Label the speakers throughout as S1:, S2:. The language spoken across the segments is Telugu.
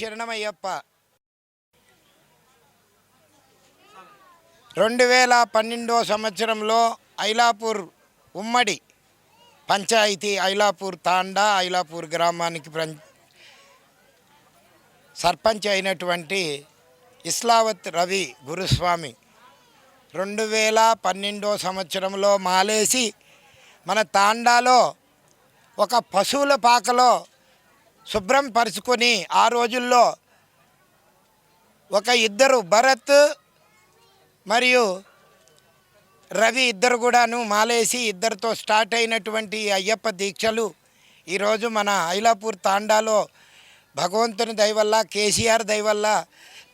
S1: శరణమయ్యప్ప. రెండు వేల పన్నెండో సంవత్సరంలో ఐలాపూర్ ఉమ్మడి పంచాయతీ ఐలాపూర్ తాండా ఐలాపూర్ గ్రామానికి ప్రం సర్పంచ్ అయినటువంటి ఇస్లావత్ రవి గురుస్వామి రెండు వేల పన్నెండో సంవత్సరంలో మాలేసి మన తాండాలో ఒక పశువుల పాకలో శుభ్రం పరుచుకొని ఆ రోజుల్లో ఒక ఇద్దరు భరత్ మరియు రవి ఇద్దరు కూడాను మాలేసి ఇద్దరితో స్టార్ట్ అయినటువంటి అయ్యప్ప దీక్షలు ఈరోజు మన ఐలాపూర్ తాండాలో భగవంతుని దయవల్ల కేసీఆర్ దయవల్ల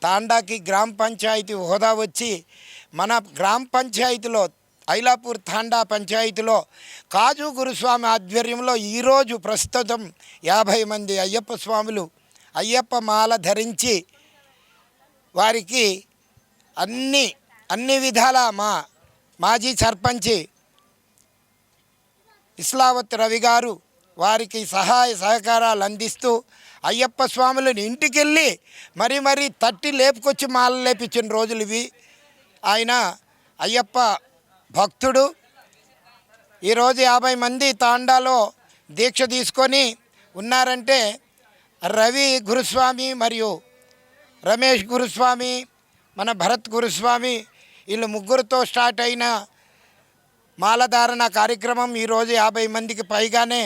S1: తాండాకి గ్రామ పంచాయతీ హోదా వచ్చి మన గ్రామ పంచాయతీలో ఐలాపూర్ తాండా పంచాయతీలో కాజు గురుస్వామి ఆధ్వర్యంలో ఈరోజు ప్రస్తుతం యాభై మంది అయ్యప్ప స్వాములు అయ్యప్ప మాల ధరించి వారికి అన్ని అన్ని విధాల మా మాజీ సర్పంచి ఇస్లావత్ రవి గారు వారికి సహాయ సహకారాలు అందిస్తూ అయ్యప్ప స్వాములను ఇంటికెళ్ళి మరీ మరీ తట్టి లేపుకొచ్చి మాల లేపించిన రోజులు ఇవి. ఆయన అయ్యప్ప భక్తుడు ఈరోజు యాభై మంది తాండాలో దీక్ష తీసుకొని ఉన్నారంటే రవి గురుస్వామి మరియు రమేష్ గురుస్వామి మన భరత్ గురుస్వామి వీళ్ళు ముగ్గురుతో స్టార్ట్ అయిన మాలధారణ కార్యక్రమం ఈరోజు యాభై మందికి పైగానే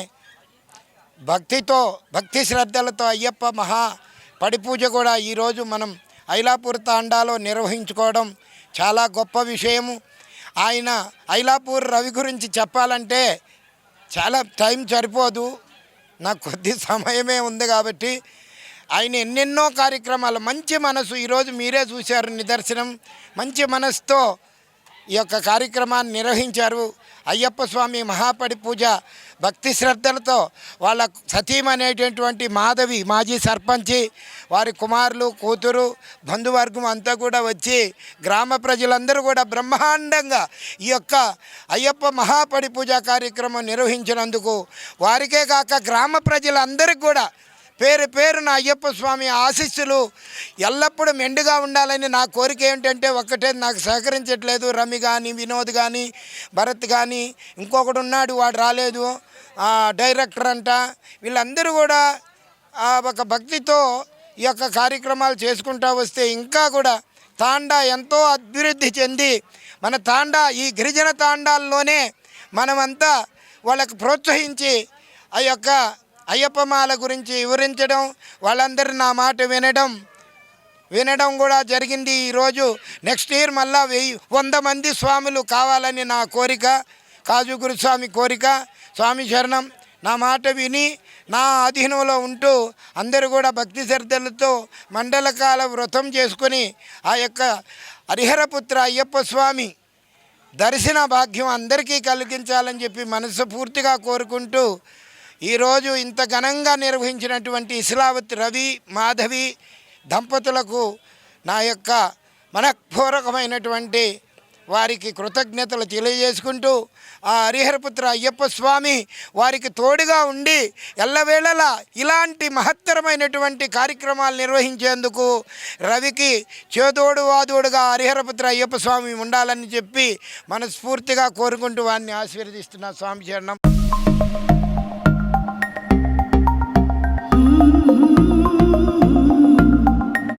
S1: భక్తితో భక్తి శ్రద్ధలతో అయ్యప్ప మహా పడిపూజ కూడా ఈరోజు మనం ఐలాపూర్ తాండాలో నిర్వహించుకోవడం చాలా గొప్ప విషయము. ఆయన ఐలాపూర్ రవి గురించి చెప్పాలంటే చాలా టైం సరిపోదు. నాకు కొద్ది సమయమే ఉంది కాబట్టి ఆయన ఎన్నెన్నో కార్యక్రమాలు మంచి మనసు ఈరోజు మీరే చూశారు నిదర్శనం. మంచి మనసుతో ఈ యొక్క కార్యక్రమాన్ని నిర్వహించారు అయ్యప్ప స్వామి మహాపడి పూజ. భక్తి శ్రద్ధలతో వాళ్ళ సతీం అనేటటువంటి మాధవి మాజీ సర్పంచి వారి కుమారులు కూతురు బంధువర్గం అంతా కూడా వచ్చి గ్రామ ప్రజలందరూ కూడా బ్రహ్మాండంగా ఈ యొక్క అయ్యప్ప మహాపడి పూజ కార్యక్రమం నిర్వహించినందుకు వారికే కాక గ్రామ ప్రజలందరికీ కూడా పేరు పేరున అయ్యప్ప స్వామి ఆశీస్సులు ఎల్లప్పుడూ మెండుగా ఉండాలని నా కోరిక ఏమిటంటే ఒక్కటే నాకు సహకరించట్లేదు. రమి కానీ వినోద్ కానీ భరత్ కానీ ఇంకొకడు ఉన్నాడు వాడు రాలేదు. డైరెక్టర్ అంట. వీళ్ళందరూ కూడా ఒక భక్తితో ఈ యొక్క కార్యక్రమాలు చేసుకుంటా వస్తే ఇంకా కూడా తాండా ఎంతో అభివృద్ధి చెంది మన తాండా ఈ గిరిజన తాండాల్లోనే మనమంతా వాళ్ళకు ప్రోత్సహించి ఆ యొక్క అయ్యప్పమాల గురించి వివరించడం వాళ్ళందరూ నా మాట వినడం. వినడం కూడా జరిగింది ఈరోజు. నెక్స్ట్ ఇయర్ మళ్ళా వెయ్యి వంద మంది స్వాములు కావాలని నా కోరిక కాజు గురుస్వామి కోరిక. స్వామి శరణం నా మాట విని నా అధీనంలో ఉంటూ అందరూ కూడా భక్తి శ్రద్ధలతో మండలకాల వ్రతం చేసుకొని ఆ యొక్క హరిహరపుత్ర అయ్యప్ప స్వామి దర్శన భాగ్యం అందరికీ కలిగించాలని చెప్పి మనస్ఫూర్తిగా కోరుకుంటూ ఈరోజు ఇంత ఘనంగా నిర్వహించినటువంటి ఇస్లావత్ రవి మాధవి దంపతులకు నా యొక్క మనఃపూర్వకమైనటువంటి వారికి కృతజ్ఞతలు తెలియజేసుకుంటూ ఆ హరిహరపుత్ర అయ్యప్ప స్వామి వారికి తోడుగా ఉండి ఎల్లవేళలా ఇలాంటి మహత్తరమైనటువంటి కార్యక్రమాలు నిర్వహించేందుకు రవికి చేదోడు వాదోడుగా హరిహరపుత్ర అయ్యప్ప స్వామి ఉండాలని చెప్పి మనస్ఫూర్తిగా కోరుకుంటూ వారిని ఆశీర్వదిస్తున్న స్వామి చరణం